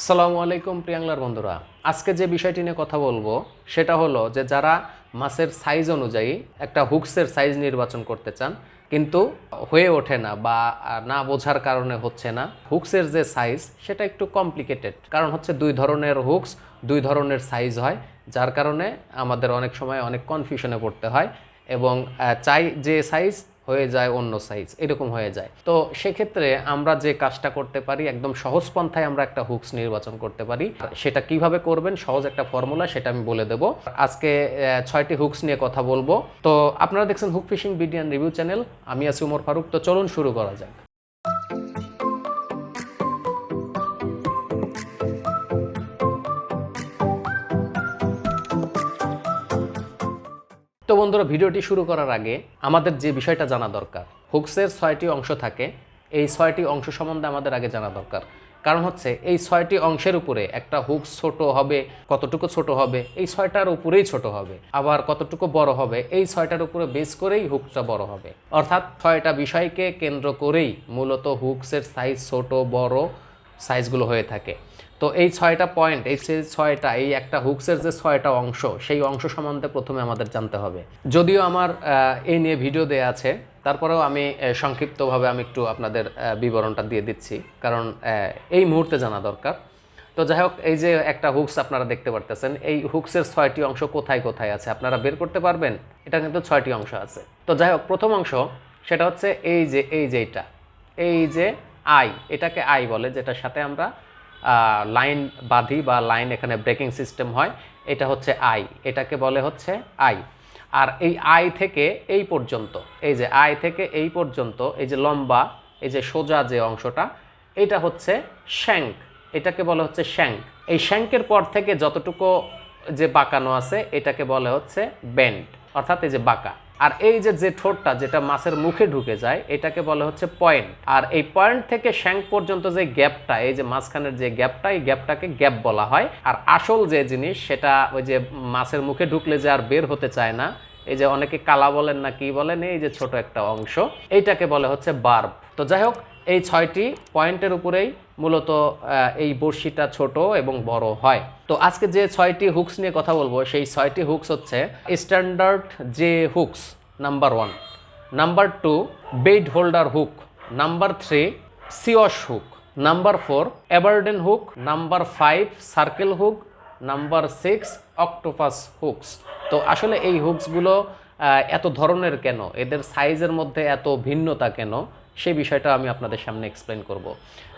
সালামু আলাইকুম প্রিয়াংলার বন্ধুরা। আজকে যে বিষয়টি নিয়ে কথা বলব, সেটা হলো যে যারা মাছের সাইজ অনুযায়ী একটা হুকসের সাইজ নির্বাচন করতে চান, কিন্তু হয়ে ওঠে না বা না বোঝার কারণে হচ্ছে না হুকসের যে সাইজ সেটা একটু কমপ্লিকেটেড কারণ হচ্ছে দুই ধরনের হুকস দুই ধরনের সাইজ হয়, যার কারণে আমাদের অনেক সময় অনেক কনফিউশনে পড়তে হয় এবং চাই যে সাইজ হয়ে যায় অন্য সাইজ এরকম হয়ে যায়। তো সেক্ষেত্রে আমরা যে কাজটা করতে পারি, একদম সহজ পন্থায় আমরা একটা হুকস নির্বাচন করতে পারি। সেটা কীভাবে করবেন, সহজ একটা ফর্মুলা সেটা আমি বলে দেব। আজকে ছয়টি হুকস নিয়ে কথা বলব। তো আপনারা দেখছেন হুক ফিশিং বিডিয়ান রিভিউ চ্যানেল আমি আছি উমর ফারুক। তো চলুন শুরু করা যাক। তো বন্ধুরা ভিডিওটি শুরু করার আগে আমাদের যে বিষয়টা জানা দরকার, হুকসের ছয়টি অংশ থাকে, এই ছয়টি অংশ সম্বন্ধে আমাদের আগে জানা দরকার। কারণ হচ্ছে, এই ছয়টি অংশের উপরে একটা হুকস ছোট হবে, কতটুকু ছোট হবে, এই ছয়টার উপরেই ছোট হবে, আবার কতটুকু বড় হবে, এই ছয়টার উপরে বেস করেই হুকটা বড় হবে। অর্থাৎ ছয়টা বিষয়কে কেন্দ্র করেই মূলত হুকসের সাইজ ছোট, বড় সাইজগুলো হয়ে থাকে। তো এই ছয়টা পয়েন্ট এই যে ছয়টা, এই একটা হুকসের যে ছয়টা অংশ, সেই অংশ সম্বন্ধে প্রথমে আমাদের জানতে হবে। যদিও আমার এই নিয়ে ভিডিও দেয়া আছে, তারপরেও আমি সংক্ষিপ্তভাবে আমি একটু আপনাদের বিবরণটা দিয়ে দিচ্ছি, কারণ এই মুহূর্তে জানা দরকার। তো যাই হোক, এই যে একটা হুকস আপনারা দেখতে পারতেছেন, এই হুকসের ছয়টি অংশ কোথায় কোথায় আছে, আপনারা বের করতে পারবেন, এটা কিন্তু ছয়টি অংশ আছে। তো যাই হোক, প্রথম অংশ, সেটা হচ্ছে এই যে এই যে এটা, এই যে আই এটাকে আই বলে, যেটার সাথে আমরা লাইন বাঁধি বা লাইন এখানে ব্রেকিং সিস্টেম হয়, এটা হচ্ছে আই, এটাকে বলে হচ্ছে আই। আর এই আই থেকে এই পর্যন্ত, এই যে আই থেকে এই পর্যন্ত, এই যে লম্বা, এই যে সোজা যে অংশটা, এটা হচ্ছে শ্যাঙ্ক, এটাকে বলে হচ্ছে শ্যাঙ্ক। এই শ্যাঙ্কের পর থেকে যতটুকু যে বাঁকানো আছে, এটাকে বলে হচ্ছে ব্যান্ড অর্থাৎ এই যে বাঁকা। আর এই যে যে ঠোঁটটা যেটা মাছের মুখে ঢুকে যায়, এটাকে বলা হচ্ছে পয়েন্ট। আর এই পয়েন্ট থেকে শ্যাঙ্ক পর্যন্ত যে গ্যাপটা, এই যে মাঝখানের যে গ্যাপটা, এই গ্যাপটাকে গ্যাপ বলা হয়। আর আসল যে জিনিস, সেটা ওই যে মাছের মুখে ঢুকলে যে আর বের হতে চায় না, এই যে অনেকে কালা বলেন না কি বলেন, এই যে ছোট একটা অংশ, এইটাকে বলে হচ্ছে বার্ব। তো যাই হোক, এই ছয়টি পয়েন্টের উপরেই মূলত এই বড়শিটা ছোট এবং বড় হয়। তো আজকে যে ছয়টি হুকস নিয়ে কথা বলব, সেই ছয়টি হুকস হচ্ছে স্ট্যান্ডার্ড যে hooks number one number two bait holder hook number three সিওস hook number four এভারডেন hook number five circle hook number six octopus hooks তো আসলে এই হুকসগুলো এত ধরনের কেন? এদের সাইজের মধ্যে এত ভিন্নতা কেন? সেই বিষয়টা আমি আপনাদের সামনে এক্সপ্লেন করব।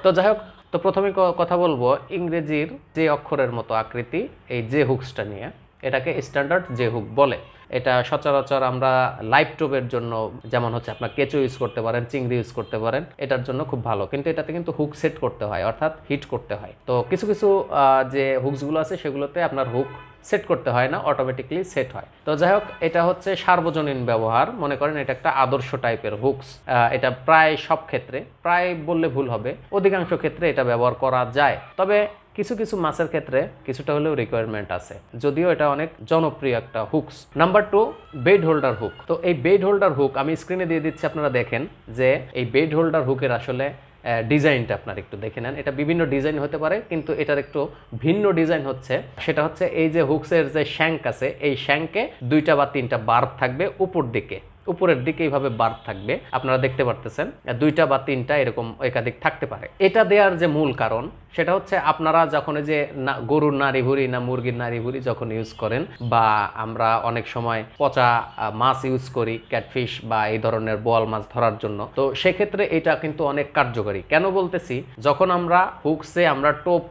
তো যাই হোক, তো প্রথমে কথা বলব, ইংরেজির যে অক্ষরের মতো আকৃতি, এই যে হুকসটা নিয়ে, এটাকে স্ট্যান্ডার্ড যে হুক বলে। এটা সচরাচর আমরা লাইভ টোপের জন্য, যেমন হচ্ছে আপনার কেঁচো ইউজ করতে পারেন, চিংড়ি ইউজ করতে পারেন, এটার জন্য খুব ভালো। কিন্তু এটাতে কিন্তু হুক সেট করতে হয়, অর্থাৎ হিট করতে হয়। তো কিছু কিছু যে হুকসগুলো আছে, সেগুলোতে আপনার হুক সেট করতে হয় না অটোমেটিকলি সেট হয়। তো যাই হোক, এটা হচ্ছে সার্বজনীন ব্যবহার। মনে করেন এটা একটা আদর্শ টাইপের হুকস এটা প্রায় সব ক্ষেত্রে, প্রায় বললে ভুল হবে, অধিকাংশ ক্ষেত্রে এটা ব্যবহার করা যায়। তবে কিছু কিছু মাছের ক্ষেত্রে কিছুটা হলেও রিকোয়ারমেন্ট আছে। যদিও এটা অনেক জনপ্রিয় একটা hooks number two bait holder hook তো এই বেড হোল্ডার হুক আমি স্ক্রিনে দিয়ে দিচ্ছি, আপনারা দেখেন যে এই বেড হোল্ডার হুকের আসলে ডিজাইনটা আপনার একটু দেখে নেন। এটা বিভিন্ন ডিজাইন হতে পারে, কিন্তু এটার একটু ভিন্ন ডিজাইন হচ্ছে। সেটা হচ্ছে এই যে হুকসের যে শ্যাঙ্ক আছে, এই শ্যাঙ্কে দুইটা বা তিনটা বার্ব থাকবে উপর দিকে। উপরের দিকে এইভাবে বার্ব থাকবে। আপনারা দেখতে পারতেছেন, দুইটা বা তিনটা এরকম একাধিক থাকতে পারে। এটা দেওয়ার যে মূল কারণ, সেটা হচ্ছে আপনারা যখন যে গরুর নাড়ি ভুড়ি না, মুরগির নাড়ি ভুড়ি যখন ইউজ করেন বা আমরা অনেক সময় পচা মাছ ইউজ করি ক্যাটফিশ বা এই ধরনের বোয়াল মাছ ধরার জন্য, তো সেক্ষেত্রে এটা কিন্তু অনেক কার্যকরী। কেন বলতেছি, যখন আমরা হুকসে আমরা টোপ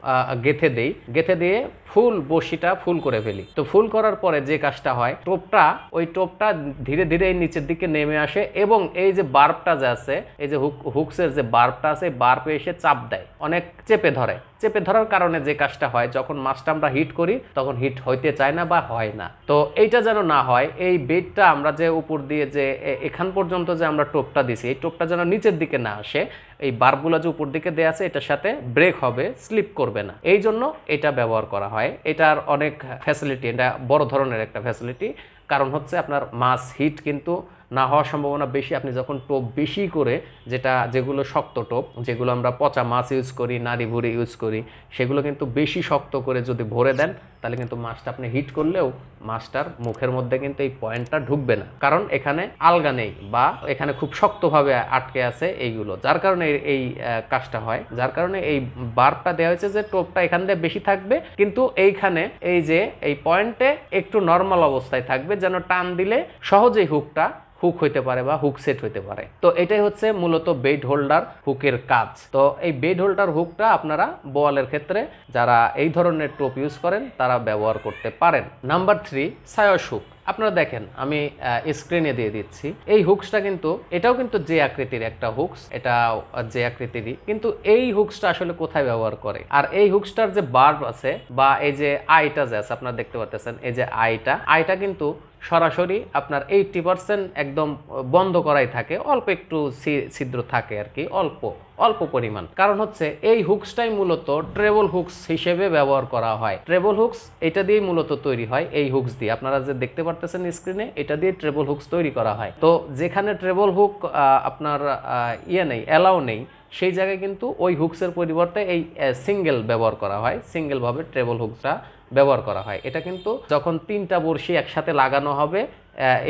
গেথে দেই, গেথে দিয়ে ফুল বসিটা ফুল করে ফেলি। তো ফুল করার পরে যে কাজটা হয়, টোপটা, ওই টোপটা ধীরে ধীরে এই নিচের দিকে নেমে আসে এবং এই যে বার্বটা যে আছে, এই যে হুক, হুকসের যে বার্বটা আছে বার্বে এসে চাপ দেয়। অনেক চেপে ধরে। চেপে ধরার কারণে যে কাজটা হয়, যখন মাছটা আমরা হিট করি, তখন হিট হইতে চায় না বা হয় না। তো এইটা যেন না হয়, এই বেডটা আমরা যে উপর দিয়ে যে এখান পর্যন্ত যে আমরা টোপটা দিছি, এই টোপটা যেন নিচের দিকে না আসে এই বার্বগুলো যে উপর দিকে দেওয়া আছে, এটার সাথে ব্রেক হবে স্লিপ করবে না। এই জন্য এটা ব্যবহার করা হয়। এটার অনেক ফ্যাসিলিটি এটা বড় ধরনের একটা ফ্যাসিলিটি কারণ হচ্ছে আপনার মাছ হিট কিন্তু না হওয়ার সম্ভাবনা বেশি। আপনি যখন টোপ বেশি করে যেটা, যেগুলো শক্ত টোপ, যেগুলো আমরা পচা মাছ ইউজ করি, নাড়ি ভুড়ি ইউজ করি, সেগুলো কিন্তু বেশি শক্ত করে যদি ভরে দেন, তাহলে কিন্তু মাছটা আপনি হিট করলেও মাছটার মুখের মধ্যে কিন্তু এই পয়েন্টটা ঢুকবে না। কারণ এখানে আলগা নেই বা এখানে খুব শক্তভাবে আটকে আছে এইগুলো। যার কারণে এই- কাজটা হয়। যার কারণে এই বারটা দেওয়া হয়েছে যে টোপটা এখান দিয়ে বেশি থাকবে, কিন্তু এইখানে এই যে, এই পয়েন্টে একটু নর্মাল অবস্থায় থাকবে যেন টান দিলে সহজেই হুকটা হুক হইতে পারে বা হুক সেট হইতে পারে। তো এটাই হচ্ছে মূলত বেড হোল্ডার হুকের কাজ। তো এই বেড হোল্ডার হুকটা আপনারা বোয়ালের ক্ষেত্রে যারা এই ধরনের টোপ ইউজ করেন, তারা ব্যবহার করতে পারেন। নাম্বার থ্রি সায়স হুক আপনারা দেখেন, আমি স্ক্রিনে দিয়ে দিচ্ছি। এই হুকসটা কিন্তু, এটাও কিন্তু যে আকৃতির একটা হুকস এটা যে আকৃতিরই। কিন্তু এই হুকসটা আসলে কোথায় ব্যবহার করে? আর এই হুকসটার যে বার্ব আছে, বা এই যে আইটা যে আছে, আপনারা দেখতে পাচ্ছেন এই যে আইটা আইটা কিন্তু সরাসরি আপনার এইটটি পার্সেন্ট একদম বন্ধ করাই থাকে, অল্প একটু ছিদ্র থাকে আর কি, অল্প। অল্প পরিমাণ। কারণ হচ্ছে এই হুকসটাই মূলত ট্রেবল হুকস হিসেবে ব্যবহার করা হয়। ট্রেবল হুকস এটা দিয়েই মূলত তৈরি হয় এই হুকস দিয়ে। আপনারা যে দেখতে পারতেছেন স্ক্রিনে এটা দিয়ে ট্রেবল হুকস তৈরি করা হয়। তো যেখানে ট্রেবল হুক আপনার ইয়ে নেই অ্যালাউ নেই, সেই জায়গায় কিন্তু ওই হুকসের পরিবর্তে এই সিঙ্গেল ব্যবহার করা হয়। সিঙ্গেলভাবে ট্রেবল হুকসটা ব্যবহার করা হয়। এটা কিন্তু যখন তিনটা বড়শি একসাথে লাগানো হবে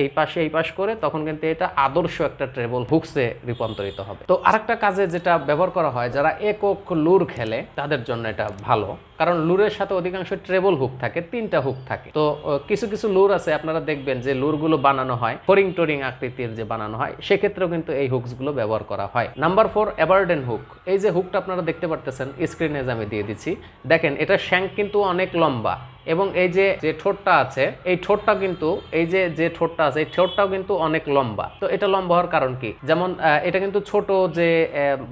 এই পাশে, এই পাশ করে, তখন কিন্তু এটা আদর্শ একটা ট্রেবল হুকসে রূপান্তরিত হবে। তো আরেকটা কাজে যেটা ব্যবহার করা হয়, যারা একক লুর খেলে, তাদের জন্য এটা ভালো। কারণ লুরের সাথে অধিকাংশ ট্রেবল হুক থাকে, তিনটা হুক থাকে। তো কিছু কিছু লুর আছে, আপনারা দেখবেন যে লুরগুলো বানানো হয় ফরিং টোরিং আকৃতির যে বানানো হয়, সেক্ষেত্রেও কিন্তু এই হুকসগুলো ব্যবহার করা হয়। নাম্বার ফোর এভারডেন হুক এই যে হুকটা আপনারা দেখতে পারতেছেন স্ক্রিনে আমি দিয়ে দিচ্ছি, দেখেন, এটা শ্যাঙ্ক কিন্তু অনেক লম্বা। এবং এই যে যে ঠোঁটটা আছে, এই ঠোঁটটা কিন্তু, এই যে যে ঠোঁটটা আছে, এই ঠোঁটটাও কিন্তু অনেক লম্বা। তো এটা লম্বা হওয়ার কারণ কি? যেমন এটা কিন্তু ছোট যে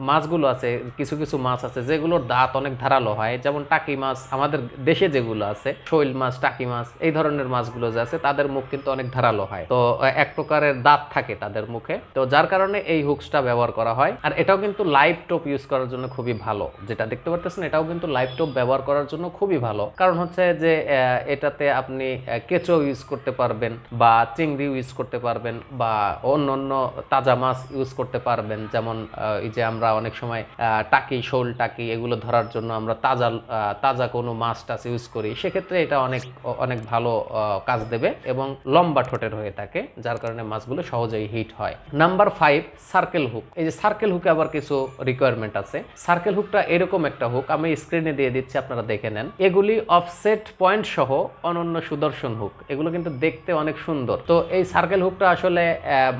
মাছগুলো আছে, কিছু কিছু মাছ আছে যেগুলোর দাঁত অনেক ধারালো হয়। যেমন টাকি মাছ, আমাদের দেশে যেগুলো আছে, শৈল মাছ, টাকি মাছ, এই ধরনের মাছগুলো যে আছে, তাদের মুখ কিন্তু অনেক ধারালো হয়। তো এক প্রকারের দাঁত থাকে তাদের মুখে। তো যার কারণে এই হুকসটা ব্যবহার করা হয়। আর এটাও কিন্তু লাইভ টোপ ইউজ করার জন্য খুবই ভালো। যেটা দেখতে পারতেছেন, এটাও কিন্তু লাইভ টোপ ব্যবহার করার জন্য খুবই ভালো। কারণ হচ্ছে যে এটাতে আপনি কেঁচো ইউজ করতে পারবেন বা চিংড়ি ইউজ করতে পারবেন বা অন্য অন্য তাজা মাছ ইউজ করতে পারবেন। যেমন এই যে আমরা অনেক সময় টাকি, শোল টাকি এগুলো ধরার জন্য আমরা তাজা তাজা কোনো মাছ টাছ ইউজ করি। সেক্ষেত্রে এটা অনেক অনেক ভালো কাজ দেবে এবং লম্বা ঠোঁটের হয়ে থাকে, যার কারণে মাছগুলো সহজেই হিট হয়। নাম্বার ফাইভ সার্কেল হুক এই যে সার্কেল হুকে আবার কিছু রিকোয়ারমেন্ট আছে। সার্কেল হুকটা এরকম একটা হুক আমি স্ক্রিনে দিয়ে দিচ্ছি, আপনারা দেখে নেন। এগুলি অফসেট পয়েন্ট সহ অনন্য সুদর্শন হুক এগুলো কিন্তু দেখতে অনেক সুন্দর। তো এই সার্কেল হুকটা আসলে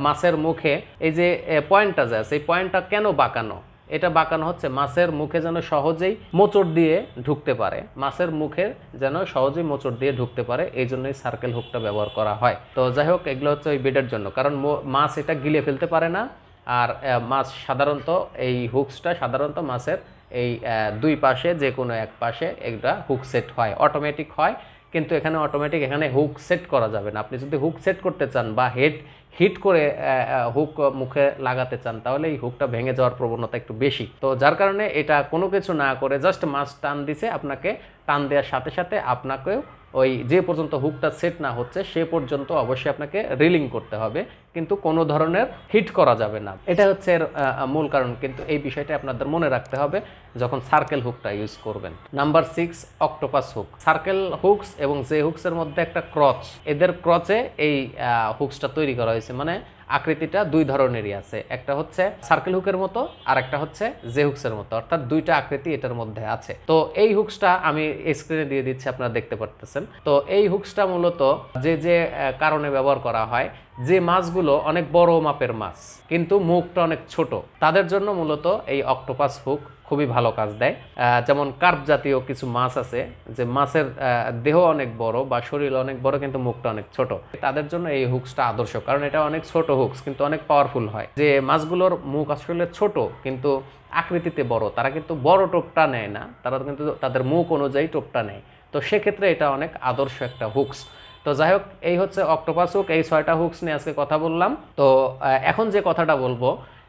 মাছের মুখে, এই যে পয়েন্টটা যে আছে, এই পয়েন্টটা কেন বাঁকানো? এটা বাঁকানো হচ্ছে মাছের মুখে যেন সহজেই মোচড় দিয়ে ঢুকতে পারে। মাছের মুখে যেন সহজেই মোচড় দিয়ে ঢুকতে পারে, এই জন্যই সার্কেল হুকটা ব্যবহার করা হয়। তো যাই হোক, এগুলো হচ্ছে ওই বেডের জন্য। কারণ মাছ এটা গিলে ফেলতে পারে না। আর মাছ সাধারণত এই হুকসটা সাধারণত মাছের এই দুই পাশে, যে কোনো এক পাশে একটা হুক সেট হয় অটোমেটিক হয়। কিন্তু এখানে অটোমেটিক এখানে হুক সেট করা যাবে না। আপনি যদি হুক সেট করতে চান বা হেড হিট করে হুক মুখে লাগাতে চান, তাহলে এই হুকটা ভেঙে যাওয়ার প্রবণতা একটু বেশি। তো যার কারণে এটা কোনো কিছু না করে জাস্ট মাছ টান দিছে, আপনাকে টান দেওয়ার সাথে সাথে আপনাকেও ওই যে পর্যন্ত হুকটা সেট না হচ্ছে, সে পর্যন্ত অবশ্যই আপনাকে রিলিং করতে হবে। কিন্তু কোনো ধরনের হিট করা যাবে না। এটা হচ্ছে এর মূল কারণ। কিন্তু এই বিষয়টা আপনাদের মনে রাখতে হবে যখন সার্কেল হুকটা ইউজ করবেন। Number six octopus hook circle hooks এবং যে হুকসের মধ্যে একটা ক্রচ এদের ক্রচে এই হুকসটা তৈরি করা হয়েছে। মানে আকৃতিটা দুই ধরনেরই আছে। একটা হচ্ছে সার্কেল হুকের মতো, আর একটা হচ্ছে জে হুকসের মতো। অর্থাৎ দুইটা আকৃতি এটার মধ্যে আছে। তো এই হুকসটা আমি স্ক্রিনে দিয়ে দিচ্ছি, আপনারা দেখতে পারতেছেন। তো এই হুকসটা মূলত যে যে কারণে ব্যবহার করা হয় যে মাছগুলো অনেক বড় মাপের মাছ, কিন্তু মুখটা অনেক ছোট, তাদের জন্য মূলত এই অক্টোপাস হুক খুবই ভালো কাজ দেয়। যেমন কার্প জাতীয় কিছু মাছ আছে, যে মাছের দেহ অনেক বড় বা শরীর অনেক বড়, কিন্তু মুখটা অনেক ছোট। তাদের জন্য এই হুকসটা আদর্শ, কারণ এটা অনেক ছোট হুকস, কিন্তু অনেক পাওয়ারফুল হয়। যে মাছগুলোর মুখ আসলে ছোট, কিন্তু আকৃতিতে বড়, তারা কিন্তু বড় টোপটা নেয় না, তারা কিন্তু তাদের মুখ অনুযায়ী টোপটা নেয়। তো সেক্ষেত্রে এটা অনেক আদর্শ একটা হুকস। তো যাই হোক, এই হচ্ছে অক্টোপাস হুক, এই ছয়টা হুকস নিয়ে আজকে কথা বললাম। তো এখন যে কথাটা বলব,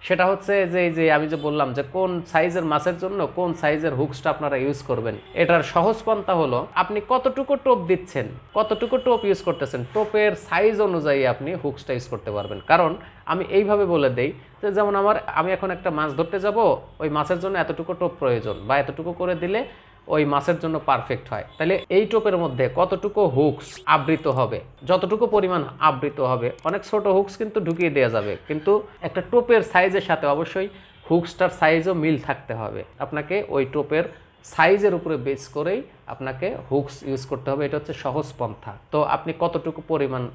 সেটা হচ্ছে যে, এই যে আমি যে বললাম যে, কোন সাইজের মাছের জন্য কোন সাইজের হুকসটা আপনারা ইউজ করবেন, এটার সহজ পন্থা হলো, আপনি কতটুকু টোপ দিচ্ছেন, কতটুকু টোপ ইউজ করতেছেন, টোপের সাইজ অনুযায়ী আপনি হুকসটা ইউজ করতে পারবেন। কারণ, আমি এইভাবে বলে দেই যে, যেমন আমার, আমি এখন একটা মাছ ধরতে যাব, ওই মাছের জন্য এতটুকু টোপ প্রয়োজন বা এতটুকু করে দিলে ওই মাছের জন্য পারফেক্ট হয়। তাহলে এই টোপের মধ্যে কতটুকু হুকস আবৃত হবে? যতটুকু পরিমাণ আবৃত হবে? অনেক ছোট হুকস কিন্তু ঢুকিয়ে দেওয়া যাবে। কিন্তু একটা টোপের সাইজের সাথে অবশ্যই হুকসটার সাইজও মিল থাকতে হবে। আপনাকে ওই টোপের সাইজের উপরে বেস করেই আপনাকে হুকস ইউজ করতে হবে। এটা হচ্ছে সহজ পন্থা। তো আপনি কতটুকু পরিমাণ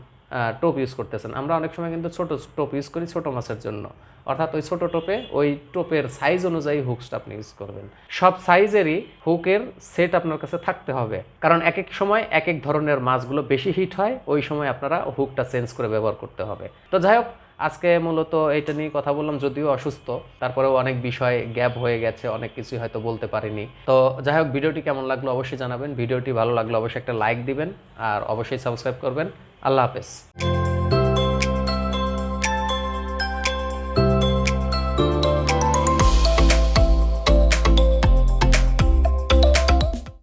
টোপ ইউজ করতেছেন। আমরা অনেক সময় কিন্তু ছোট টোপ ইউজ করি ছোট মাছের জন্য। অর্থাৎ ওই ছোট টোপে ওই টোপের সাইজ অনুযায়ী হুকসটা আপনি ইউজ করবেন। সব সাইজেরই হুকের সেট আপনার কাছে থাকতে হবে। কারণ এক এক সময় এক এক ধরনের মাছগুলো বেশি হিট হয়, ওই সময় আপনারা হুকটা চেঞ্জ করে ব্যবহার করতে হবে। তো যাই হোক, আজকে মূলত এটা নিয়ে কথা বললাম, যদিও অসুস্থ। তারপরেও অনেক বিষয় গ্যাপ হয়ে গেছে, অনেক কিছুই হয়তো বলতে পারিনি। তো যাই হোক, ভিডিওটি কেমন লাগল অবশ্যই জানাবেন। ভিডিওটি ভালো লাগল অবশ্যই একটা লাইক দিবেন, আর অবশ্যই সাবস্ক্রাইব করবেন। আল্লাহ হাফেজ।